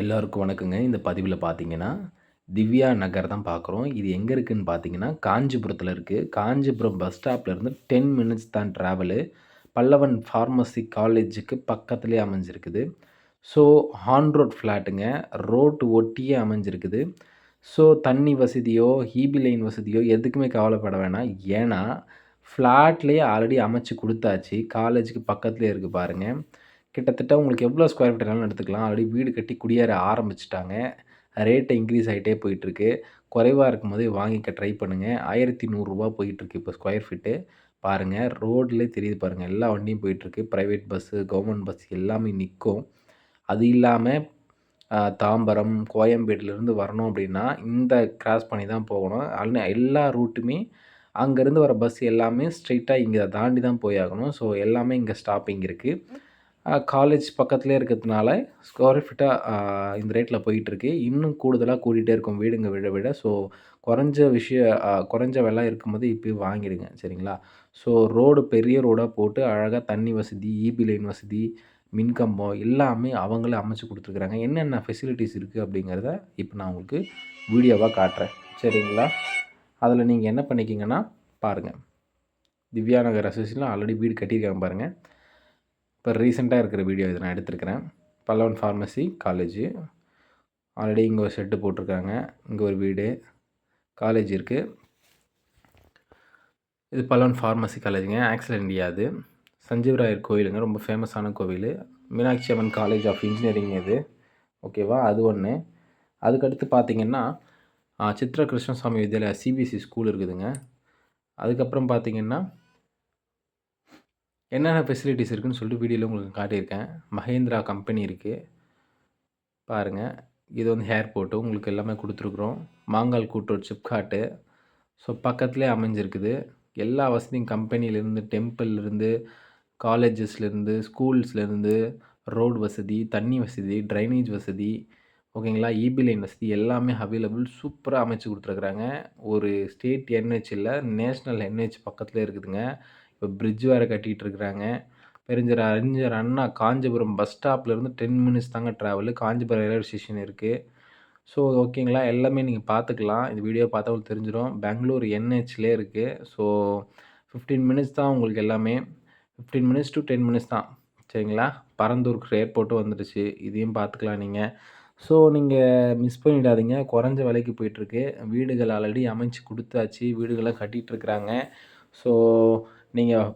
எல்லோருக்கும் வணக்கங்க. இந்த பதிவில் பார்த்தீங்கன்னா திவ்யா நகர் தான் பார்க்குறோம் இது எங்கே இருக்குதுன்னு பார்த்தீங்கன்னா காஞ்சிபுரத்தில் இருக்குது காஞ்சிபுரம் பஸ் ஸ்டாப்லேருந்து டென் மினிட்ஸ் தான் ட்ராவலு பல்லவன் ஃபார்மசி காலேஜுக்கு பக்கத்துலேயே அமைஞ்சிருக்குது. ஸோ ஆன் ரோட் ஃப்ளாட்டுங்க ரோட்டு ஒட்டியே அமைஞ்சிருக்குது. ஸோ தண்ணி வசதியோ ஹீபி லைன் வசதியோ எதுக்குமே கவலைப்பட வேணாம். ஏன்னா ஃப்ளாட்லேயே ஆல்ரெடி அமைச்சு கொடுத்தாச்சு. காலேஜுக்கு பக்கத்துலேயே இருக்குது பாருங்கள் கிட்டத்தட்ட உங்களுக்கு எவ்வளோ ஸ்கொயர் ஃபீட் வேணாலும் எடுத்துக்கலாம். ஆல்ரெடி வீடு கட்டி குடியேற ஆரம்பிச்சிட்டாங்க. ரேட்டு இன்க்ரீஸ் ஆகிட்டே போயிட்டுருக்கு. குறைவாக இருக்கும் போதே வாங்கிக்க ட்ரை பண்ணுங்கள் ஆயிரத்தி நூறுரூவா போயிட்டுருக்கு இப்போ ஸ்கொயர் ஃபீட்டு பாருங்கள் ரோட்லேயே தெரியுது பாருங்கள் எல்லா வண்டியும் போயிட்டுருக்கு. ப்ரைவேட் பஸ்ஸு கவர்மெண்ட் பஸ் எல்லாமே நிற்கும் அது இல்லாமல் தாம்பரம் கோயம்பேடுலேருந்து வரணும் அப்படின்னா இந்த கிராஸ் பண்ணி தான் போகணும். அல்ல எல்லா ரூட்டுமே அங்கேருந்து வர பஸ் எல்லாமே ஸ்ட்ரெயிட்டாக இங்கே தாண்டி தான் போய் ஆகணும். ஸோ எல்லாமே இங்கே ஸ்டாப்பிங் இருக்குது காலேஜ் பக்கத்துலேயே இருக்கிறதுனால ஸ்கொயர் ஃபிட்டாக இந்த ரேட்டில் போயிட்டுருக்கு. இன்னும் கூடுதலாக கூட்டிகிட்டே இருக்கும் வீடுங்க விட விட. ஸோ குறைஞ்ச விஷய குறைஞ்ச விலை இருக்கும்போது இப்போயே வாங்கிடுங்க சரிங்களா? ஸோ ரோடு பெரிய ரோடாக போட்டு அழகாக தண்ணி வசதி இபி லைன் வசதி மின்கம்பம் எல்லாமே அவங்களே அமைச்சு கொடுத்துருக்குறாங்க. என்னென்ன ஃபெசிலிட்டிஸ் இருக்குது அப்படிங்கிறத இப்போ நான் உங்களுக்கு வீடியோவாக காட்டுறேன் சரிங்களா? அதில் நீங்கள் என்ன பண்ணிக்கிங்கன்னா பாருங்கள் திவ்யா நகர் அசோசியேஷனில் ஆல்ரெடி வீடு கட்டியிருக்காங்க பாருங்கள் இப்போ ரீசெண்டாக இருக்கிற வீடியோ இதை நான் எடுத்திருக்கிறேன். பல்லவன் ஃபார்மசி காலேஜு ஆல்ரெடி இங்கே ஒரு ஷெட்டு போட்டிருக்காங்க. இங்கே ஒரு வீடு. காலேஜ் இருக்குது இது பல்லவன் ஃபார்மசி காலேஜுங்க ஆக்சல் இண்டியா அது. சஞ்சீவராயர் கோவிலுங்க ரொம்ப ஃபேமஸான கோவில். Meenakshi Amman college of engineering இது. ஓகேவா அது ஒன்று அதுக்கடுத்து பார்த்திங்கன்னா சித்ரா கிருஷ்ணசாமி வித்யாலயா சிபிஎஸ்சி ஸ்கூல் இருக்குதுங்க. அதுக்கப்புறம் பார்த்திங்கன்னா என்னென்ன ஃபெசிலிட்டிஸ் இருக்குதுன்னு சொல்லிட்டு வீடியோவில் உங்களுக்கு காட்டியிருக்கேன். மஹேந்திரா கம்பெனி இருக்குது பாருங்கள் இது வந்து ஏர்போர்ட்டு உங்களுக்கு எல்லாமே கொடுத்துருக்குறோம். மாங்கால் கூட்டூர் சிப்காட்டு ஸோ பக்கத்துலேயே அமைஞ்சிருக்குது. எல்லா வசதியும் கம்பெனிலேருந்து டெம்பிள்லேருந்து காலேஜஸ்லேருந்து ஸ்கூல்ஸ்லேருந்து ரோடு வசதி தண்ணி வசதி ட்ரைனேஜ் வசதி ஓகேங்களா? இபி லைன் வசதி எல்லாமே அவைலபிள் சூப்பராக அமைச்சு கொடுத்துருக்குறாங்க. ஒரு ஸ்டேட் என்ஹெச் இல்லை நேஷ்னல் என்ஹெச் பக்கத்தில் இருக்குதுங்க. இப்போ பிரிட்ஜ் வேறு கட்டிகிட்டு இருக்கிறாங்க. பெருஞ்சர் அறிஞர் அண்ணா காஞ்சிபுரம் பஸ் ஸ்டாப்லேருந்து டென் மினிட்ஸ் தாங்க ட்ராவலு காஞ்சிபுரம் ரயில்வே ஸ்டேஷன் இருக்குது ஸோ ஓகேங்களா எல்லாமே நீங்கள் பார்த்துக்கலாம் இந்த வீடியோ பார்த்தா உங்களுக்கு தெரிஞ்சிடும் பெங்களூர் என்ஹெச்லேயே இருக்குது ஸோ ஃபிஃப்டீன் மினிட்ஸ் தான் உங்களுக்கு எல்லாமே. Fifteen minutes to ten minutes தான். சரிங்களா? பரந்தூருக்கு ஏர்போர்ட்டும் வந்துடுச்சு. இதையும் பார்த்துக்கலாம் நீங்கள் ஸோ நீங்கள் மிஸ் பண்ணிடாதீங்க. குறைஞ்ச விலைக்கு போயிட்டுருக்கு வீடுகள் ஆல்ரெடி அமைச்சு கொடுத்தாச்சு. வீடுகள்லாம் கட்டிகிட்ருக்குறாங்க ஸோ நீங்கள்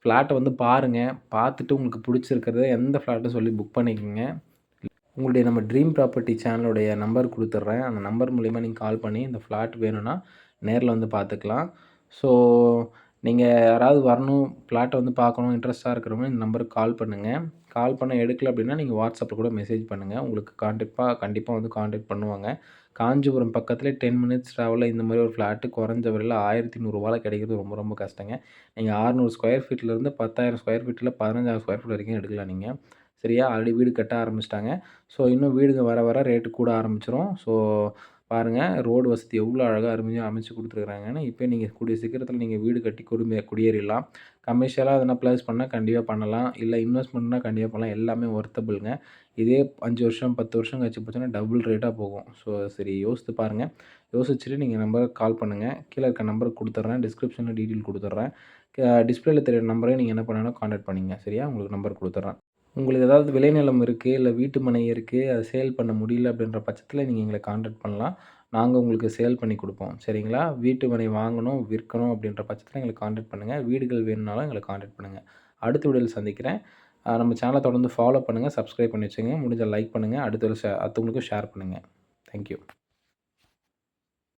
ஃப்ளாட்டை வந்து பாருங்கள் பார்த்துட்டு உங்களுக்கு பிடிச்சிருக்கிறத எந்த ஃப்ளாட்டும் சொல்லி புக் பண்ணிக்கோங்க. உங்களுடைய நம்ம ட்ரீம் ப்ராப்பர்ட்டி சேனலுடைய நம்பர் கொடுத்துட்றேன் அந்த நம்பர் மூலிமா நீங்கள் கால் பண்ணி இந்த ஃப்ளாட் வேணும்னா நேரில் வந்து பார்த்துக்கலாம். ஸோ நீங்கள் யாராவது வரணும் ஃப்ளாட்டை வந்து பார்க்கணும் இன்ட்ரெஸ்ட்டாக இருக்கிறவங்க இந்த நம்பருக்கு கால் பண்ணுங்கள் கால் பண்ண எடுக்கல அப்படின்னா நீங்கள் வாட்ஸ்அப்பில் கூட மெசேஜ் பண்ணுங்கள் உங்களுக்கு கான்டெக்டாக கண்டிப்பாக வந்து காண்டாக்ட் பண்ணுவாங்க. காஞ்சிபுரம் பக்கத்தில் டென் மினிட்ஸ் ட்ராவலில் இந்த மாதிரி ஒரு ஃப்ளாட்டு குறைஞ்ச விலையில் ஆயிரத்தி நூறுரூவாவில் கிடைக்கிறது ரொம்ப ரொம்ப கஷ்டங்க. நீங்கள் ஆறுநூறு ஸ்கொயர் ஃபீட்லேருந்து பத்தாயிரம் ஸ்கொயர் ஃபீட்டில் பதினஞ்சாயிரம் ஸ்கொயர் ஃபீட் வரைக்கும் எடுக்கலாம் நீங்கள் சரியா? ஆல்ரெடி வீடு கட்ட ஆரம்பிச்சிட்டாங்க. ஸோ இன்னும் வீடுங்க வர வர ரேட்டு கூட ஆரம்பிச்சிடும் ஸோ பாருங்கள் ரோடு வசதி எவ்வளோ அழகாக அருமையாக அமைச்சு கொடுத்துருக்குறாங்கன்னு. இப்போ நீங்கள் கூடிய சீக்கிரத்தில் நீங்கள் வீடு கட்டி குடும்ப குடியேறிடலாம். கமர்ஷியலாக அதனால் ப்ளஸ் பண்ணால் கண்டிப்பாக பண்ணலாம். இல்லை இன்வெஸ்ட்மெண்ட்னா கண்டிப்பாக பண்ணலாம். எல்லாமே ஒர்த்தபிள்ங்க இதே அஞ்சு வருஷம் பத்து வருஷம் கழிச்சு போச்சுன்னா டபுள் ரேட்டாக போகும். ஸோ சரி யோசித்து பாருங்கள் யோசிச்சுட்டு நீங்கள் நம்பருக்கு கால் பண்ணுங்கள் கீழே இருக்க நம்பருக்கு கொடுத்துட்றேன் டிஸ்கிரிப்ஷனில் டீட்டெயில் கொடுத்துட்றேன் டிஸ்பிளேல தெரியுற நம்பரே நீங்கள் என்ன பண்ணாலும் காண்டாக்ட் பண்ணிங்க. சரியா? உங்களுக்கு நம்பர் கொடுத்துட்றேன் உங்களுக்கு ஏதாவது விளைநிலம் இருக்குது இல்லை வீட்டு மனை இருக்குது அதை சேல் பண்ண முடியல அப்படின்ற பட்சத்தில் நீங்கள் எங்களை காண்டாக்ட் பண்ணலாம். நாங்கள் உங்களுக்கு சேல் பண்ணி கொடுப்போம். சரிங்களா? வீட்டு மனை வாங்கணும் விற்கணும் அப்படின்ற பட்சத்தில் எங்களை காண்டாக்ட் பண்ணுங்கள் வீடுகள் வேணும்னாலும் எங்களை காண்டாக்ட் பண்ணுங்கள் அடுத்த வீடியோவில் சந்திக்கிறேன். நம்ம சேனலை தொடர்ந்து ஃபாலோ பண்ணுங்கள் சப்ஸ்கிரைப் பண்ணி வச்சுங்க. முடிஞ்சால் லைக் பண்ணுங்கள் அடுத்த அடுத்தவங்களுக்கும் ஷேர் பண்ணுங்கள் தேங்க்யூ